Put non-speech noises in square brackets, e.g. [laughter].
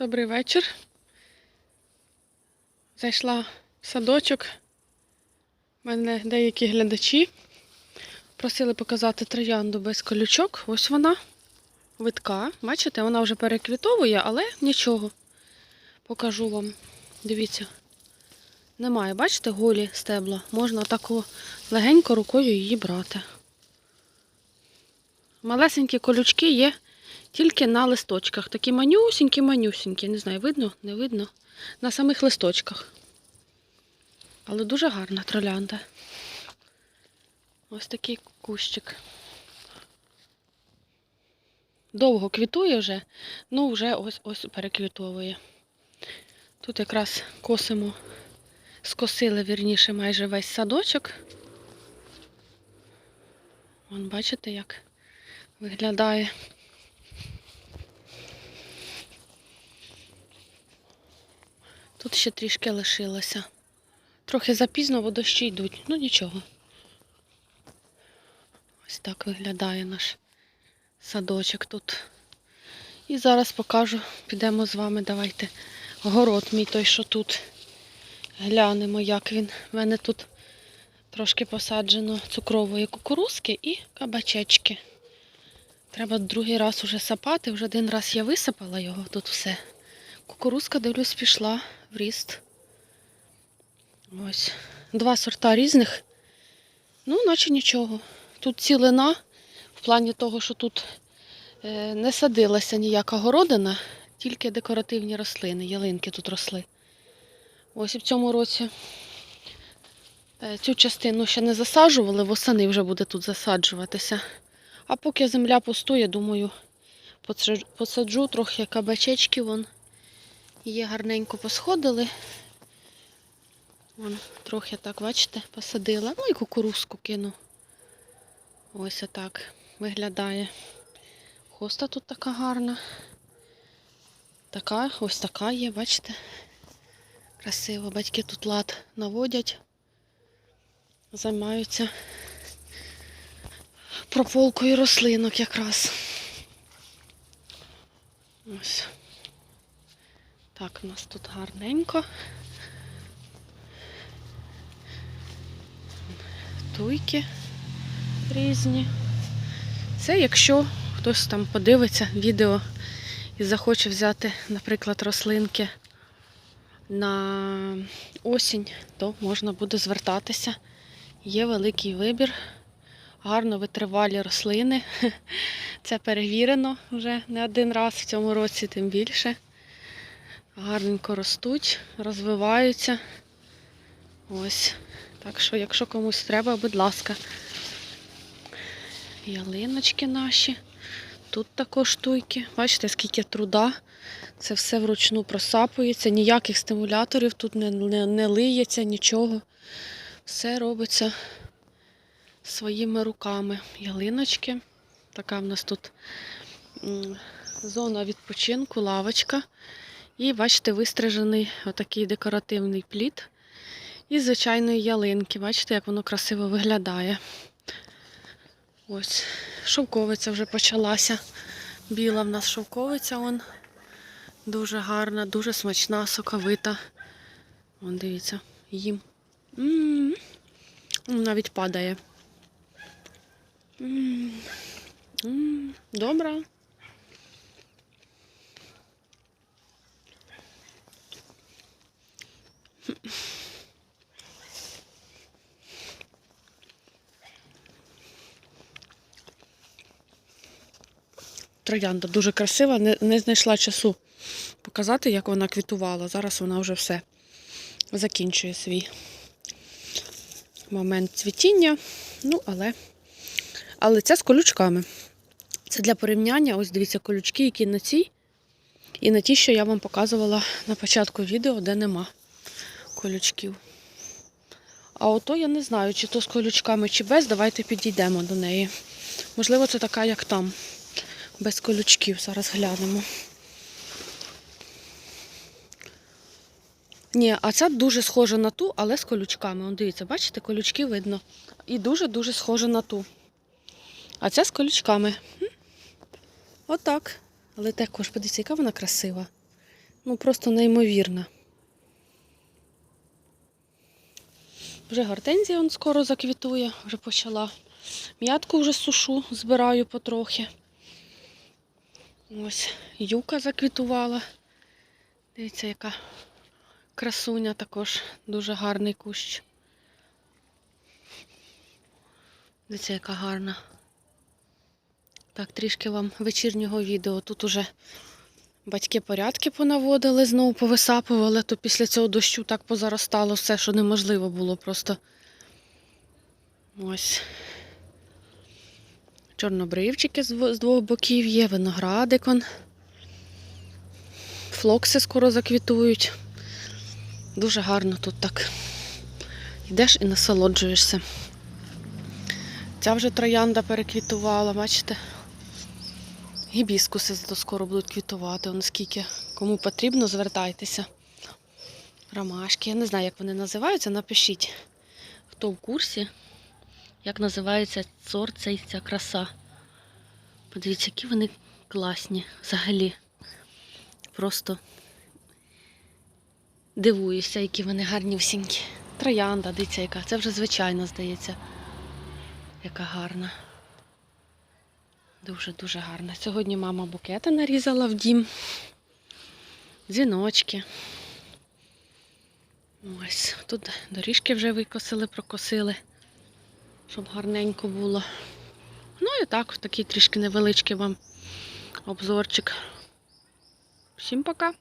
Добрий вечір. Зайшла в садочок. Мене деякі глядачі просили показати троянду без колючок. Ось вона, витка. Бачите, вона вже переквітовує, але нічого. Покажу вам. Дивіться. Немає, бачите, голі стебла. Можна тако легенько рукою її брати. Малесенькі колючки є тільки на листочках. Такі манюсінькі, манюсінькі. Не знаю, видно, не видно. На самих листочках. Але дуже гарна троянда. Ось такий кущик. Довго квітує вже, ну вже ось ось переквітовує. Тут якраз косимо, скосили вірніше майже весь садочок. Вон бачите, як виглядає. Тут ще трішки лишилося. Трохи запізно, бо дощі йдуть. Ну нічого. Ось так виглядає наш садочок тут. І зараз покажу, підемо з вами, давайте. Город мій той, що тут. Глянемо, як він. У мене тут трошки посаджено цукрової кукурузки і кабачечки. Треба другий раз уже сапати. Вже один раз я висипала його тут все. Кукурузка, дивлюсь, пішла в ріст. Ось. Два сорта різних. Ну, наче нічого. Тут цілина, в плані того, що тут е, не садилася ніяка городина, тільки декоративні рослини, ялинки тут росли. Ось і в цьому році е, цю частину ще не засаджували, восени вже буде тут засаджуватися. А поки земля пустує, думаю, посаджу- трохи кабачечки вон. Є гарненько посходили. Вон, трохи так, бачите, посадила. Ну і кукурузку кину. Ось отак виглядає. Хоста тут така гарна. Така, ось така є, бачите? Красиво. Батьки тут лад наводять, займаються прополкою рослинок якраз. Ось. Так, у нас тут гарненько. Туйки різні. Це якщо хтось там подивиться відео і захоче взяти, наприклад, рослинки на осінь, то можна буде звертатися. Є великий вибір, гарно витривалі рослини. [laughs] Це перевірено вже не один раз в цьому році, тим більше. Гарненько ростуть, розвиваються. Ось. Так що, якщо комусь треба, будь ласка. Ялиночки наші. Тут також туйки. Бачите, скільки труда. Це все вручну просапується, ніяких стимуляторів тут не, не, не лиється, нічого. Все робиться своїми руками. Ялиночки. Така в нас тут зона відпочинку, лавочка. І бачите, вистрижений отакий декоративний плід із звичайної ялинки. Бачите, як воно красиво виглядає. Ось, шовковиця вже почалася. Біла в нас шовковиця. Вон. Дуже гарна, дуже смачна, соковита. Вон, дивіться, їм. М, Навіть падає. М, м, Добра. Троянда дуже красива, не, не знайшла часу показати, як вона квітувала. Зараз вона вже все закінчує свій момент цвітіння. Ну, але, але це з колючками. Це для порівняння. Ось дивіться, колючки, які на цій, і на ті, що я вам показувала на початку відео, де нема колючків. А ото я не знаю, чи то з колючками, чи без. Давайте підійдемо до неї. Можливо, це така, як там без колючків. Зараз глянемо. Ні, а ця дуже схожа на ту, але з колючками. Он дивіться, бачите, колючки видно. І дуже-дуже схожа на ту. А ця з колючками. Отак. Але також, подивіться, яка вона красива. Ну, просто неймовірна. Вже гортензія скоро заквітує, вже почала. М'ятку вже сушу, збираю потрохи. Ось юка заквітувала. Дивіться, яка красуня також дуже гарний кущ. Дивіться, яка гарна. Так, трішки вам вечірнього відео. Тут уже батьки порядки понаводили, знову повисапували, то після цього дощу так позаростало все, що неможливо було просто. Ось. Чорнобривчики з двох боків є, виноградик. он. Флокси скоро заквітують. Дуже гарно тут так. Йдеш і насолоджуєшся. Ця вже троянда переквітувала, бачите? Гібіскуси скоро будуть квітувати. Наскільки кому потрібно, звертайтеся. Ромашки. Я не знаю, як вони називаються, напишіть, хто в курсі, як називається сорт цей ця краса. Подивіться, які вони класні взагалі. Просто дивуюся, які вони гарні всінькі. Троянда, дивіться, яка. Це вже звичайно здається. Яка гарна. Дуже-дуже гарна. Сьогодні мама букети нарізала в дім. Дзвіночки. Ось. Тут доріжки вже викосили, прокосили, щоб гарненько було. Ну і так, такий трішки невеличкий вам обзорчик. Всім пока!